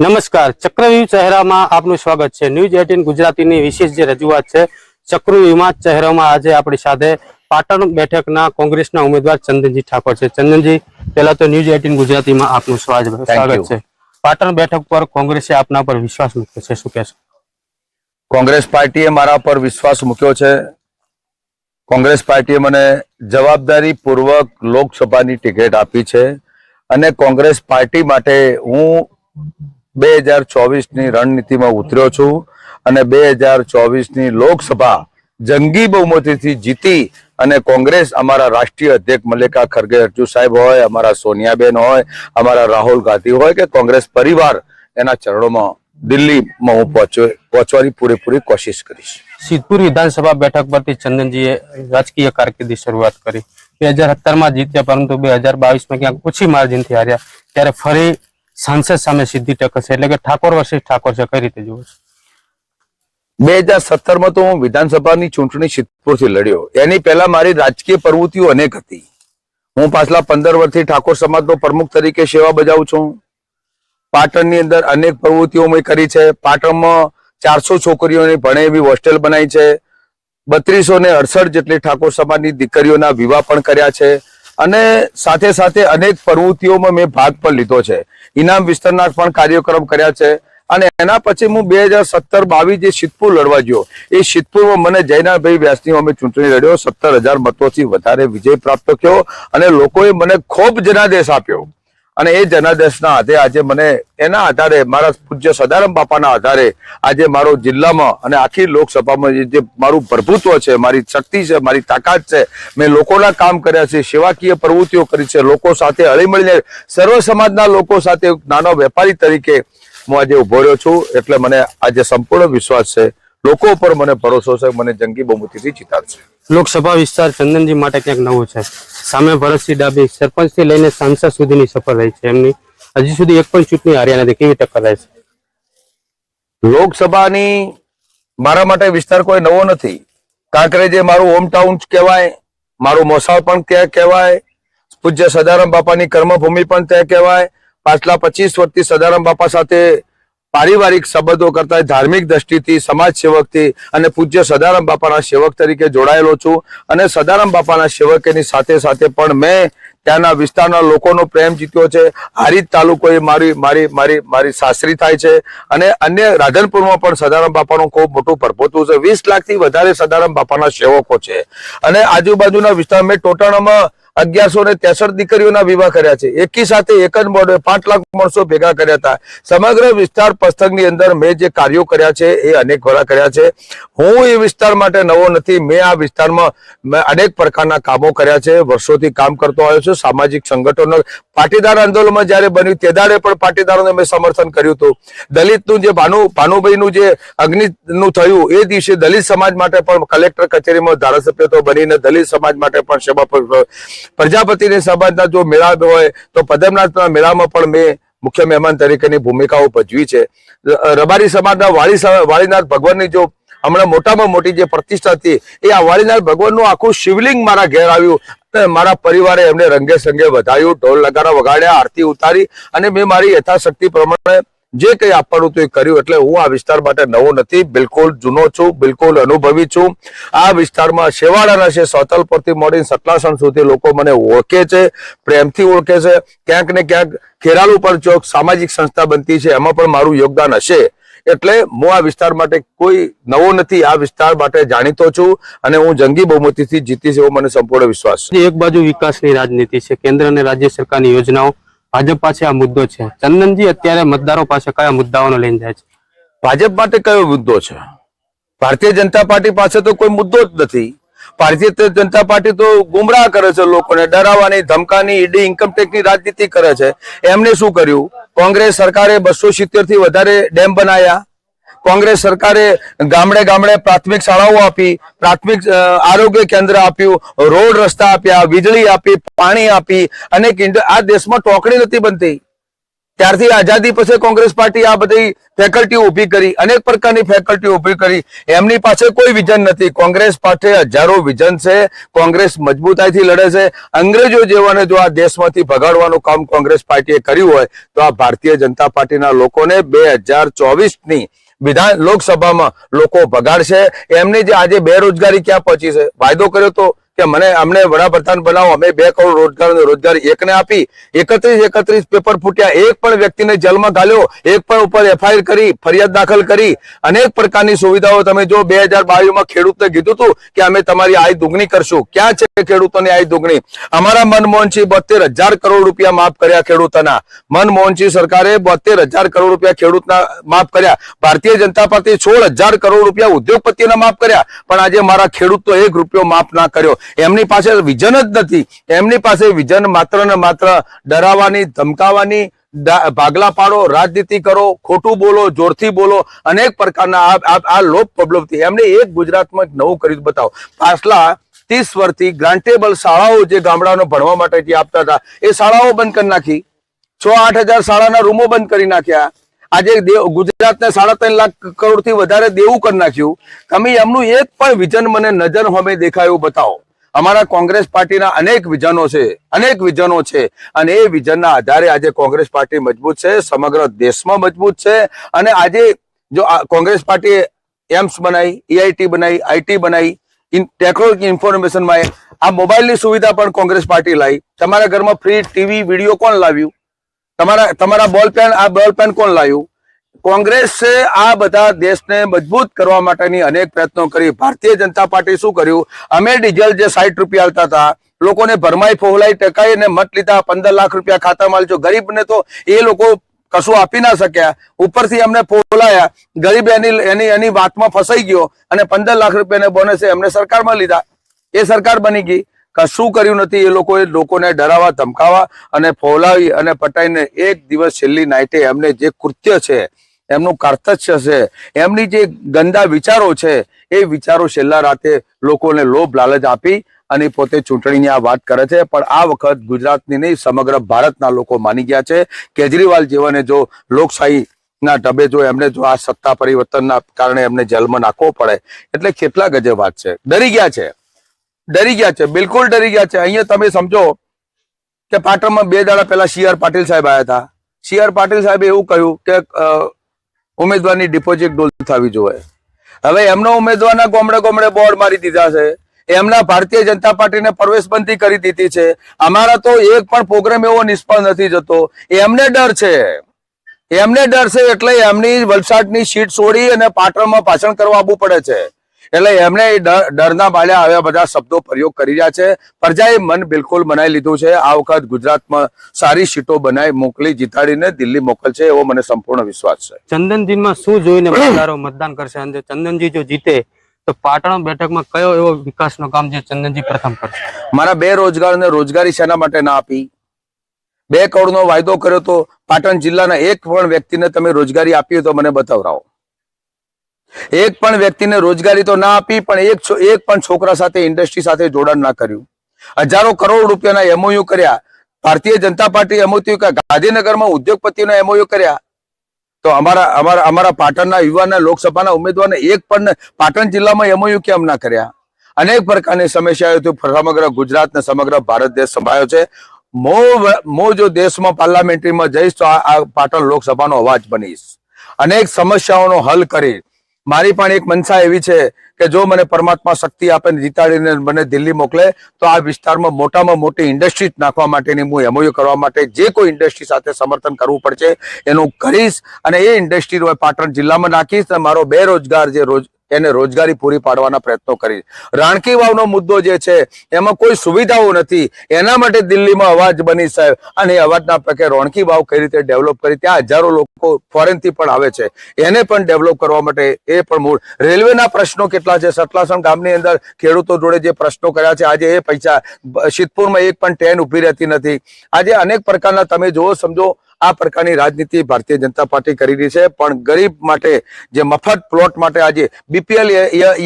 નમસ્કાર. ચક્રવ્યૂહ ચહેરામાં આપનું સ્વાગત છે. ન્યૂઝ એટીન ગુજરાતીની વિશેષ જે રજૂઆત છે ચક્રવ્યૂહમાં ચહેરામાં આજે આપણી સાથે પાટણ બેઠકના કોંગ્રેસના ઉમેદવાર ચંદનજી ઠાકોર છે. ચંદનજી પહેલા તો ન્યૂઝ એટીન ગુજરાતીમાં આપનું સ્વાગત છે. પાટણ બેઠક પર કોંગ્રેસે આપના પર વિશ્વાસ મૂક્યો છે. શું કહેશો? કોંગ્રેસ પાર્ટીએ મારા પર વિશ્વાસ મૂક્યો છે. કોંગ્રેસ પાર્ટીએ મને જવાબદારી પૂર્વક લોકસભાની ટિકિટ આપી છે અને કોંગ્રેસ પાર્ટી માટે હું બે હજાર ચોવીસની રણનીતિમાં ઉતર્યો છું અને બે હજાર ચોવીસની લોકસભા જંગી બહુમતીથી જીતી અને કોંગ્રેસ અમારા રાષ્ટ્રીય અધ્યક્ષ મલ્લિકા ખરગે અર્જુ સાહેબ હોય, અમારા સોનિયાબેન હોય, અમારા રાહુલ ગાંધી હોય કે કોંગ્રેસ પરિવાર એના ચરણોમાં દિલ્હીમાં હું પહોંચ્યો પહોંચવાની પૂરેપૂરી કોશિશ કરીશ. સિદ્ધપુર વિધાનસભા બેઠક પરથી ચંદનજીએ રાજકીય કારકિર્દી શરૂઆત કરી. બે હજાર સત્તરમાં જીત્યા, પરંતુ બે હજાર બાવીસમાં ક્યાંક ઓછી માર્જિનથી હાર્યા. ત્યારે ફરી સાંસદ સામે સીધી ટક્કર છે. એટલે કે ઠાકોર વર્સિસ ઠાકોર છે. કઈ રીતે જુઓ છો? બે હજાર સત્તરમાં તો હું વિધાનસભાની ચૂંટણી સિદ્ધપુરથી લડ્યો. એની પહેલા મારી રાજકીય પ્રવૃત્તિઓ અનેક હતી. હું પાછલા પંદર વર્ષથી ઠાકોર સમાજનો પ્રમુખ તરીકે સેવા બજાવું છું. પાટણની અંદર અનેક પ્રવૃત્તિઓ મેં કરી છે. પાટણમાં ચારસો છોકરીઓની ભણે એવી હોસ્ટેલ બનાવી છે. બત્રીસો ને અડસઠ જેટલી ઠાકોર સમાજની દીકરીઓના વિવાહ પણ કર્યા છે. અને સાથે સાથે અનેક પ્રવૃત્તિઓમાં મેં ભાગ પણ લીધો છે. ઇનામ વિસ્તારના પણ કાર્યક્રમ કર્યા છે. અને એના પછી હું બે હજાર સત્તર બાવીસ જે સિદ્ધપુર લડવા ગયો, એ સિદ્ધપુરમાં મને જયનાભાઈ વ્યાસની અમે ચૂંટણી લડ્યો, સત્તર હજાર મતોથી વધારે વિજય પ્રાપ્ત થયો અને લોકોએ મને ખૂબ જનાદેશ આપ્યો. અને એ જનાદેશના આધે આજે મને એના આધારે મારા પૂજ્ય સદારામ બાપાના આધારે આજે મારો જિલ્લામાં અને આખી લોકસભામાં જે- મારું પ્રભુત્વ છે, મારી શક્તિ છે, મારી તાકાત છે, મેં લોકોના કામ કર્યા છે, સેવાકીય પ્રવૃત્તિઓ કરી છે, લોકો સાથે હળીમળીને સર્વ સમાજના લોકો સાથે નાનો વેપારી તરીકે હું આજે ઊભો રહ્યો છું, એટલે મને આજે સંપૂર્ણ વિશ્વાસ છે. લોકો ઉપર મને ભરોસો છે મને જંગી બહુમતીથી જીતાડશે. લોકસભા વિસ્તાર ચંદનજી માટે ક્યાંક નવું છે. સામે ભરતસિંહ ડાબી સરપંચથી લઈને સાંસદ સુધીની સફળ રહી છે એમની. હજી સુધી એક પણ ચૂંટણી હાર્યા નથી. કેવી ટક્કર રહે છે? લોકસભાની મારા માટે વિસ્તાર કોઈ નવો નથી. કાંકરે જે મારું હોમ ટાઉન કહેવાય મારું મોસાળ પણ ત્યાં કહેવાય પૂજ્ય સદારામ બાપાની કર્મભૂમિ પણ ત્યાં કહેવાય. પાછલા પચીસ વર્ષથી સદારામ બાપા સાથે પારિવારિક સંબંધો કરતા ધાર્મિક દ્રષ્ટિથી સમાજ સેવકથી અને પૂજ્ય સદારામ બાપાના સેવક તરીકે જોડાયેલો છું. અને સદારામ બાપાના સેવકની સાથે સાથે પણ મેં ત્યાંના વિસ્તારના લોકોનો પ્રેમ જીત્યો છે. હારીજ તાલુકો એ મારી મારી મારી મારી સાસરી થાય છે. અને અન્ય રાધનપુરમાં પણ સદારામ બાપાનું ખૂબ મોટું પરપોતું છે. વીસ લાખથી વધારે સદારામ બાપાના સેવકો છે. અને આજુબાજુના વિસ્તાર મેં ટોટાણામાં અગિયારસો ને ત્રેસઠ દીકરીઓના વિવાહ કર્યા છે. એકી સાથે એક જ મોડે પાંચ લાખ માણસો ભેગા કર્યા હતા. સમગ્ર વિસ્તાર પસ્તકની અંદર મેં જે કાર્યો કર્યા છે એ અનેક વડા કર્યા છે. હું એ વિસ્તાર માટે નવો નથી. મેં આ વિસ્તારમાં અનેક પ્રકારના કામો કર્યા છે. વર્ષોથી કામ કરતો આવ્યો છું. સામાજિક સંગઠનો, પાટીદાર આંદોલનમાં જ્યારે બન્યું તે દાડે પણ પાટીદારોને મેં સમર્થન કર્યું હતું. દલિતનું જે ભાનુ, ભાનુભાઈનું જે અગ્નિનું થયું, એ દિવસે દલિત સમાજ માટે પણ કલેક્ટર કચેરીમાં ધારાસભ્ય તો બનીને દલિત સમાજ માટે પણ સેવા પ્રજાપતિની સમાજના જો મેળા હોય, તો પદમનાથના મેળામાં પણ મેં મુખ્ય મહેમાન તરીકેની ભૂમિકાઓ ભજવી છે. રબારી સમાજના વાળી વાળીનાથ ભગવાનની જો હમણાં મોટામાં મોટી જે પ્રતિષ્ઠા હતી, એ આ વાળીનાથ ભગવાનનું આખું શિવલિંગ મારા ઘેર આવ્યું મારા પરિવારે એમને રંગે સંગે વધાયું ઢોલ નગારા વગાડ્યા, આરતી ઉતારી અને મેં મારી યથાશક્તિ પ્રમાણે જે કંઈ આપવાનું હતું કર્યું એટલે હું આ વિસ્તાર માટે નવો નથી, બિલકુલ જૂનો છું, બિલકુલ અનુભવી છું. આ વિસ્તારમાં શેવાડાના છે સોતલપુરથી મોડીને સતલાસણ સુધી લોકો મને ઓળખે છે, પ્રેમથી ઓળખે છે. ક્યાંક ને ક્યાંક ખેરાલુ પર ચોક સામાજિક સંસ્થા બનતી છે, એમાં પણ મારું યોગદાન હશે. એટલે હું આ વિસ્તાર માટે કોઈ નવો નથી, આ વિસ્તાર માટે જાણીતો છું અને હું જંગી બહુમતીથી જીતીશ એવો મને સંપૂર્ણ વિશ્વાસ છે. એક બાજુ વિકાસની રાજનીતિ છે, કેન્દ્ર અને રાજ્ય સરકારની યોજનાઓ ભાજપ પાસે આ મુદ્દો છે. ચંદનજી, અત્યારે મતદારો પાસે કયા મુદ્દાઓને લઈને જાય છે? ભાજપ માટે કયો મુદ્દો છે? ભારતીય જનતા પાર્ટી પાસે તો કોઈ મુદ્દો જ નથી. ભારતીય જનતા પાર્ટી તો ગુમરાહ કરે છે લોકોને, ડરાવવાની ધમકાની, ઈડી ઇન્કમટેક્સની રાજનીતિ કરે છે. એમને શું કર્યું? કોંગ્રેસ સરકારે બસો સિત્તેરથી વધારે ડેમ બનાયા કોંગ્રેસ સરકારે ગામડે ગામડે પ્રાથમિક શાળાઓ આપી, પ્રાથમિક આરોગ્ય કેન્દ્ર આપ્યું, રોડ રસ્તા આપ્યા, વીજળી આપી, પાણી આપી અને આ દેશમાં ટોકડી નથી બનતી. ત્યારથી આઝાદી પછી કોંગ્રેસ પાર્ટી આ બધી ફેકલ્ટી ઊભી કરી, અનેક પ્રકારની ફેકલ્ટી ઊભી કરી. એમની પાસે કોઈ વિઝન નથી. કોંગ્રેસ પાસે હજારો વિઝન છે. કોંગ્રેસ મજબૂતાઈથી લડે છે. અંગ્રેજો જેવાને જો આ દેશમાંથી ભગાડવાનું કામ કોંગ્રેસ પાર્ટીએ કર્યું હોય, તો આ ભારતીય જનતા પાર્ટીના લોકોને બે હજાર ચોવીસની વિધાન લોકસભામાં લોકો ભગાડશે એમની જે આજે બેરોજગારી ક્યાં પહોંચી છે? વાયદો કર્યો તો કે મને અમને વડાપ્રધાન બનાવો, અમે બે કરોડ રોજગાર રોજગાર એકને આપી, એકત્રીસ એકત્રીસ પેપર ફૂટ્યા, એક પણ વ્યક્તિને જેલમાં ઘાલ્યો એક પણ ઉપર એફઆઈઆર કરી, ફરિયાદ દાખલ કરી. અનેક પ્રકારની સુવિધાઓ તમે જો બે હજાર બાવીસમાં ખેડૂતને કીધું હતું કે અમે તમારી આય દુગણી કરશું. ક્યાં છે ખેડૂતોની આય દુગણી? અમારા મનમોહનસિંહ બોતેર હજાર કરોડ રૂપિયા માફ કર્યા ખેડૂતોના. મનમોહનસિંહ સરકારે બોતેર હજાર કરોડ રૂપિયા ખેડૂતના માફ કર્યા. ભારતીય જનતા પાર્ટી સોળ હજાર કરોડ રૂપિયા ઉદ્યોગપતિના માફ કર્યા. પણ આજે મારા ખેડૂતો એક રૂપિયો માફ ના કર્યો. એમની પાસે વિઝન જ નથી. એમની પાસે વિઝન માત્ર ને માત્ર ડરાવવાની ધમકાવવાની ભાગલા પાડો, રાજનીતિ કરો, ખોટું બોલો, જોરથી બોલો, અનેક પ્રકારના આ- લોભ આ એમને એક ગુજરાતમાં નવું કર્યું બતાવો. પાછલા ત્રીસ વર્ષથી ગ્રાન્ટેબલ શાળાઓ જે ગામડાઓને ભણવા માટે જે આપતા હતા, એ શાળાઓ બંધ કરી નાખી. છ આઠ હજાર શાળાના રૂમો બંધ કરી નાખ્યા. આજે ગુજરાતને સાડા ત્રણ લાખ કરોડથી વધારે દેવું કરી નાખ્યું. તમે એમનું એક પણ વિઝન મને નજર હમે દેખાયું. બતાવો. અમારા કોંગ્રેસ પાર્ટીના અનેક વિઝનો છે, અનેક વિઝનો છે. અને એ વિઝનના આધારે આજે કોંગ્રેસ પાર્ટી મજબૂત છે, સમગ્ર દેશમાં મજબૂત છે. અને આજે જો કોંગ્રેસ પાર્ટીએ એમ્સ બનાવી એઆઈટી બનાવી આઈટી બનાવી ટેકનોલોજી ઇન્ફોર્મેશનમાં આ મોબાઈલની સુવિધા પણ કોંગ્રેસ પાર્ટી લાવી. તમારા ઘરમાં ફ્રી ટીવી, વીડિયો કોણ લાવ્યું? તમારા તમારા બોલ પેન આ બોલ પેન કોણ લાવ્યું? કોંગ્રેસે આ બધા દેશને મજબૂત કરવા માટેની અનેક પ્રયત્નો કરી. ભારતીય જનતા પાર્ટી શું કર્યું? અમે ડીઝલ જે સાઠ રૂપિયા આવતા હતા, લોકોને ભરમાઈ ફોહલાઈ ટકાઈ અને મત લીધા, પંદર લાખ રૂપિયા ખાતામાં આલજો ગરીબને તો એ લોકો કશું આપી ના શક્યા. ઉપરથી એમને ફોલાયા ગરીબ એની એની એની વાતમાં ફસાઈ ગયો અને પંદર લાખ રૂપિયાને બોનસે એમને સરકારમાં લીધા. એ સરકાર બની ગઈ. કશું કર્યું નથી. એ લોકોએ લોકોને ડરાવવા, ધમકાવવા અને ફોલાવી અને પટાઈને એક દિવસ છેલ્લી નાઇટે એમને જે કૃત્ય છે એમનું કાર્તસ્ય છે એમની જે ગંદા વિચારો છે, એ વિચારો છેલ્લા રાતે લોકોને લોભ, લાલચ આપી અને પોતે ચૂંટણીની આ વાત કરે છે. પણ આ વખત ગુજરાતની નહીં, સમગ્ર ભારતના લોકો માની ગયા છે. કેજરીવાલ જેવાને જો લોકશાહી ના ઢબે જો એમને જો આ સત્તા પરિવર્તનના કારણે એમને જેલમાં નાખવો પડે, એટલે કેટલા ગજે વાત છે. ડરી ગયા છે. ડરી ગયા છે. બિલકુલ ડરી ગયા છે. અહીંયા તમે સમજો કે પાટણમાં બે દાડા પહેલા સી પાટીલ સાહેબ આવ્યા હતા. સી પાટીલ સાહેબે એવું કહ્યું કે ઉમેદવારની ડિપોઝિટ ડોલ થવી જોઈએ. હવે એમનો ઉમેદવારના ગોમડે ગોમડે બોર્ડ મારી દીધા છે. એમના ભારતીય જનતા પાર્ટીને પ્રવેશબંધી કરી દીધી છે. અમારા તો એક પણ પ્રોગ્રામ એવો નિષ્ફળ નથી જતો. એમને ડર છે. એમને ડર છે એટલે એમની વલસાડની સીટ છોડી અને પાટણમાં ભાષણ કરવા આવવું પડે છે. એટલે એમને ડર- ડરના બાળ્યા આવ્યા બધા શબ્દો પ્રયોગ કરી રહ્યા છે. પ્રજાએ મન બિલકુલ બનાવી લીધું છે. આ વખત ગુજરાતમાં સારી સીટો બનાવી મોકલી જીતાડીને દિલ્હી મોકલશે એવો મને સંપૂર્ણ વિશ્વાસ છે. ચંદનજીમાં શું જોઈને મતદારો મતદાન કરશે? અને ચંદનજી જો જીતે તો પાટણ બેઠકમાં કયો એવો વિકાસનો કામ જે ચંદનજી પ્રથમ કરશે? મારા બે રોજગાર અને રોજગારી શેના માટે ના આપી? બે કરોડનો વાયદો કર્યો તો પાટણ જિલ્લાના એક પણ વ્યક્તિને તમે રોજગારી આપી તો મને બતાવરાવો. એક પણ વ્યક્તિને રોજગારી તો ના આપી, પણ એક એક પણ છોકરા સાથે ઇન્ડસ્ટ્રી સાથે જોડાણ ના કર્યું. હજારો કરોડ રૂપિયાના એમઓયુ કર્યા. ભારતીય જનતા પાર્ટી એમઓયુ ગાંધીનગરમાં ઉદ્યોગપતિઓના એમઓયુ કર્યા. તો અમારા અમારા અમારા પાટણના યુવાના લોકસભાના ઉમેદવારને એક પણ પાટણ જિલ્લામાં એમઓયુ કેમ ના કર્યા? અનેક પ્રકારની સમસ્યાઓ સમગ્ર ગુજરાત ને સમગ્ર ભારત દેશ સંભાળ્યો છે. મો મો જો દેશમાં પાર્લામેન્ટરીમાં જઈશ તો આ પાટણ લોકસભાનો અવાજ બનીશ. અનેક સમસ્યાઓનો હલ કરી મારી પણ એક મનસા એવી છે કે જો મને પરમાત્મા શક્તિ આપે જીતાડીને મને દિલ્હી મોકલે, તો આ વિસ્તારમાં મોટામાં મોટી ઇન્ડસ્ટ્રી નાખવા માટેની હું એમઓયુ કરવા માટે જે કોઈ ઇન્ડસ્ટ્રી સાથે સમર્થન કરવું પડશે, એનું કરીશ. અને એ ઇન્ડસ્ટ્રી પાટણ જિલ્લામાં નાખીશ અને મારો બેરોજગાર જે રોજ એને રોજગારી પૂરી પાડવાના પ્રયત્નો કરી. રાણકી વાવનો મુદ્દો જે છે, એમાં કોઈ સુવિધાઓ નથી. એના માટે દિલ્હીમાં અવાજ બની સાહેબ. અને અવાજના પકે રોણકી વાવ કઈ રીતે ડેવલપ કરી, ત્યાં હજારો લોકો ફોરેનથી પણ આવે છે. એને પણ ડેવલપ કરવા માટે એ પણ મૂળ. રેલવેના પ્રશ્નો કેટલા છે? સતલાસણ ગામની અંદર ખેડૂતો જોડે જે પ્રશ્નો કર્યા છે, આજે એ પૈસા સિદ્ધપુરમાં એક પણ ટ્રેન ઊભી રહેતી નથી. આજે અનેક પ્રકારના તમે જુઓ, સમજો આ પ્રકારની રાજનીતિ ભારતીય જનતા પાર્ટી કરી રહી છે. પણ ગરીબ માટે જે મફત પ્લોટ માટે આજે બીપીએલ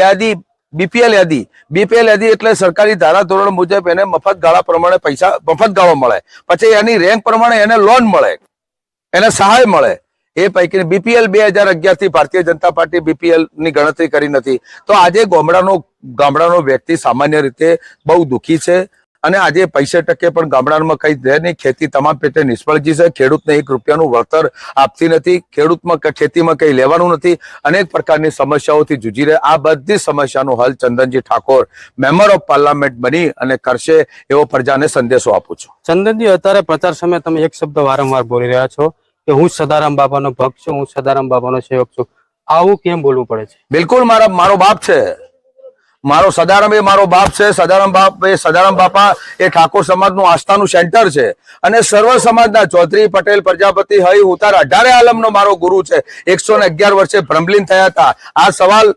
યાદી બીપીએલ યાદી બીપીએલ યાદી એટલે સરકારી ધારા ધોરણ મુજબ એને મફત ગાળા પ્રમાણે પૈસા, મફત ગાળો મળે. પછી એની રેન્ક પ્રમાણે એને લોન મળે. એને સહાય મળે. એ પૈકી બીપીએલ બે હજાર અગિયારથી ભારતીય જનતા પાર્ટી બીપીએલની ગણતરી કરી નથી. તો આજે ગામડાનો ગામડાનો વ્યક્તિ સામાન્ય રીતે બહુ દુઃખી છે. અને આજે પૈસે ટકે પણ ગામડામાં કઈ નહીં. ખેતી તમામ પેટે નિષ્ફળ છે. ખેડૂતને એક રૂપિયાનું વળતર આપતી નથી. ખેડૂતમાં ખેતીમાં કઈ લેવાનું નથી. અનેક પ્રકારની સમસ્યાઓથી જુજી રહે આ બધી સમસ્યાનો હલ Chandanji Thakor member of parliament બની અને કરશે એવો પ્રજાને સંદેશો આપું છું. ચંદનજી અત્યારે પ્રચાર સમયે તમે એક શબ્દ વારંવાર બોલી રહ્યા છો કે હું સદારામ બાબાનો ભક્ત છું હું સદારામ બાબાનો સેવક છું. આવું કેમ બોલવું પડે છે? બિલકુલ મારા મારો બાપ છે. મારો સદારામ એ મારો બાપ છે, સદારામ બાપ એ સદારામ બાપા એ ઠાકોર સમાજનું આસ્થાનું સેન્ટર છે. અને સર્વ સમાજના ચૌધરી પટેલ, પ્રજાપતિ, હઈ ઉતાર અઢારે આલમનો મારો ગુરુ છે. એકસો વર્ષે ભ્રમલીન થયા હતા. આ સવાલ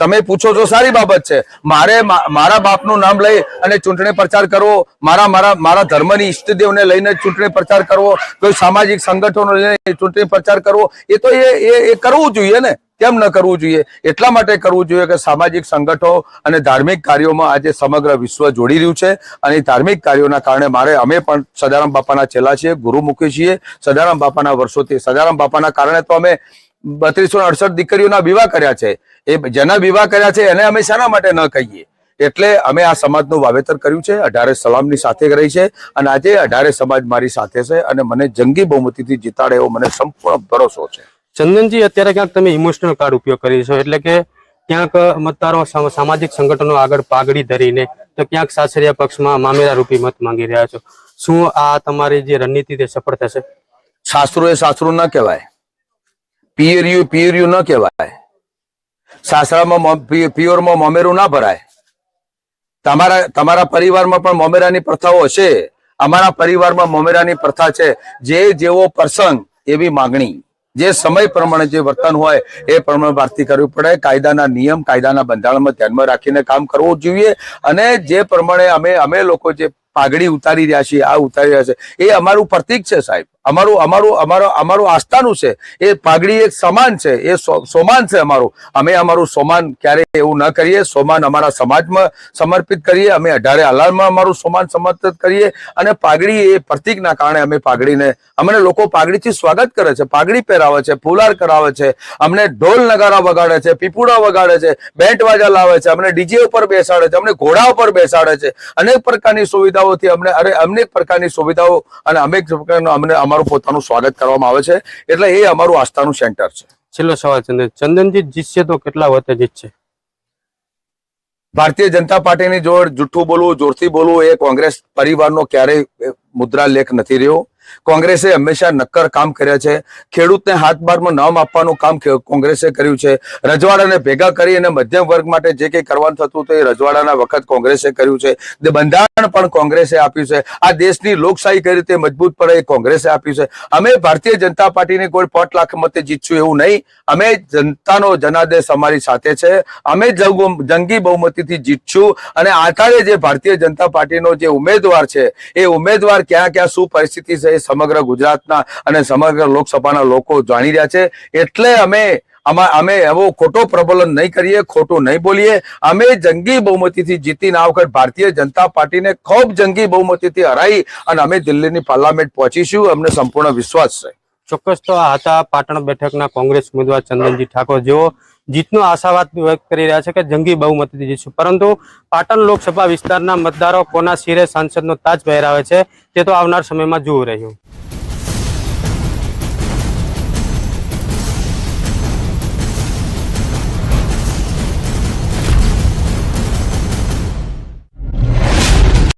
તમે પૂછો છો સારી બાબત છે. મારે મારા બાપનું નામ લઈ અને ચૂંટણી પ્રચાર કરવો, મારા મારા મારા ધર્મની ઈષ્ટદેવને લઈને ચૂંટણી પ્રચાર કરવો, કોઈ સામાજિક સંગઠનો લઈને ચૂંટણી પ્રચાર કરવો, એ તો એ કરવું જોઈએ ને? કેમ ન કરવું જોઈએ? એટલા માટે કરવું જોઈએ કે સામાજિક સંગઠનો અને ધાર્મિક કાર્યોમાં આજે સમગ્ર વિશ્વ જોડી રહ્યું છે. અને ધાર્મિક કાર્યોના કારણે મારે અમે પણ સદારામ બાપાના ચેલા છીએ ગુરુમુખી છીએ. સદારામ બાપાના વર્ષોથી, સદારામ બાપાના કારણે તો અમે બત્રીસો અડસઠ દીકરીઓના વિવાહ કર્યા છે. એ જેના વિવાહ કર્યા છે એને અમે શાના માટે ન કહીએ. એટલે અમે આ સમાજનું વાવેતર કર્યું છે. અઢારે સલામની સાથે રહી છે. અને આજે અઢારે સમાજ મારી સાથે છે અને મને જંગી બહુમતીથી જીતાડે એવો મને સંપૂર્ણ ભરોસો છે. ચંદનજી, અત્યારે ક્યાંક તમે ઇમોશનલ કાર્ડ ઉપયોગ કરી છો? એટલે કે ક્યાંક મતદારો સામાજિક સંગઠનો આગળ પાઘડી ધરીને તો ક્યાંક સાસરિયા પક્ષમાં મામેરા રૂપી મત માંગી રહ્યા છો. શું આ તમારી જે રણનીતિ તે સફળ થશે? સાસરું એ સાસરું ન કહેવાય. પિયરિયું પિયરિયું ન કહેવાય. સાસરામાં પિયોરમાં મોમેરું ના ભરાય. તમારા તમારા પરિવારમાં પણ મોમેરાની પ્રથાઓ હશે અમારા પરિવારમાં મોમેરાની પ્રથા છે. જે જેવો પ્રસંગ, એવી માંગણી. જે સમય પ્રમાણે જે વર્તન હોય એ પ્રમાણે ભારતી કરવી પડે. કાયદાના નિયમ, કાયદાના બંધારણમાં ધ્યાનમાં રાખીને કામ કરવું જોઈએ. અને જે પ્રમાણે અમે અમે લોકો જે પાઘડી ઉતારી રહ્યા છીએ, આ ઉતારી રહ્યા છે, એ અમારું પ્રતીક છે સાહેબ. અમારું અમારું, અમારો, અમારું આસ્થાનું છે. એ પાઘડી એક સમાન છે. એ સોમાન છે અમારું. અમે અમારું સોમાન ક્યારેય એવું ન કરીએ. સોમાન અમારા સમાજમાં સમર્પિત કરીએ. અમે અઢારે હલાલમાં અમારું સોમાન સમર્પિત કરીએ અને પાઘડી એ પ્રતીકના કારણે અમે પાઘડીને, અમને લોકો પાઘડીથી સ્વાગત કરે છે. પાઘડી પહેરાવે છે, ફુલાર કરાવે છે, અમને ઢોલ નગારા વગાડે છે, પીપુડા વગાડે છે બેન્ટ વાજા લાવે છે, અમને ડીજે ઉપર બેસાડે છે, અમને ઘોડા ઉપર બેસાડે છે. અનેક પ્રકારની સુવિધાઓથી અમને, અરે અનેક પ્રકારની સુવિધાઓ અને અનેક પ્રકારનું અમને, અમારું પોતાનું સ્વાગત કરવામાં આવે છે. એટલે એ અમારું આસ્થાનું સેન્ટર છે. છેલ્લો સવાલ ચંદન ચંદનજીત જીતશે તો કેટલા વતે જીતશે? ભારતીય જનતા પાર્ટીની જોડ જુઠ્ઠું બોલવું જોરથી બોલવું એ કોંગ્રેસ પરિવારનો ક્યારેય મુદ્રા લેખ નથી રહ્યો. કોંગ્રેસે હંમેશા નક્કર કામ કર્યા છે. ખેડૂતને હાથ બારમાં નામ આપવાનું કામ કોંગ્રેસે કર્યું છે. રજવાડાને ભેગા કરી અને મધ્યમ વર્ગ માટે જે કંઈ કરવાનું થતું હતું એ રજવાડાના વખત કોંગ્રેસે કર્યું છે. બંધારણ પણ કોંગ્રેસે આપ્યું છે. આ દેશની લોકશાહી કઈ રીતે મજબૂત પડે એ કોંગ્રેસે આપ્યું છે. અમે ભારતીય જનતા પાર્ટીને કોઈ પોટ લાખ મતે જીતશું એવું નહીં. અમે જનતાનો જનાદેશ અમારી સાથે છે. અમે જંગ- બહુમતીથી જીતશું અને આધારે જે ભારતીય જનતા પાર્ટીનો જે ઉમેદવાર છે, એ ઉમેદવાર ક્યાં ક્યાં શું પરિસ્થિતિ છે સમગ્ર ગુજરાતના અને સમગ્ર લોકસભાના લોકો જાણી રહ્યા છે. એટલે અમે આમાં, અમે એવો ખોટો પ્રબલન નહીં કરીએ, ખોટું નહીં બોલીએ. અમે જંગી બહુમતીથી જીતીને આ વખત ભારતીય જનતા પાર્ટીને ખૂબ જંગી બહુમતીથી હરાઈ અને અમે દિલ્હીની પાર્લામેન્ટ પહોંચીશું. અમને સંપૂર્ણ વિશ્વાસ છે. ચોક્કસ તો આ હતા પાટણ બેઠકના કોંગ્રેસ ઉમેદવાર ચંદનજી ઠાકોર. જેઓ જીતનો આશાવાદ વ્યક્ત કરી રહ્યા છે કે જંગી બહુમતીથી જીતશું. પરંતુ પાટણ લોકસભા વિસ્તારના મતદારો કોના શિરે સાંસદનો તાજ પહેરાવે છે તે તો આવનાર સમયમાં જોવું રહ્યું.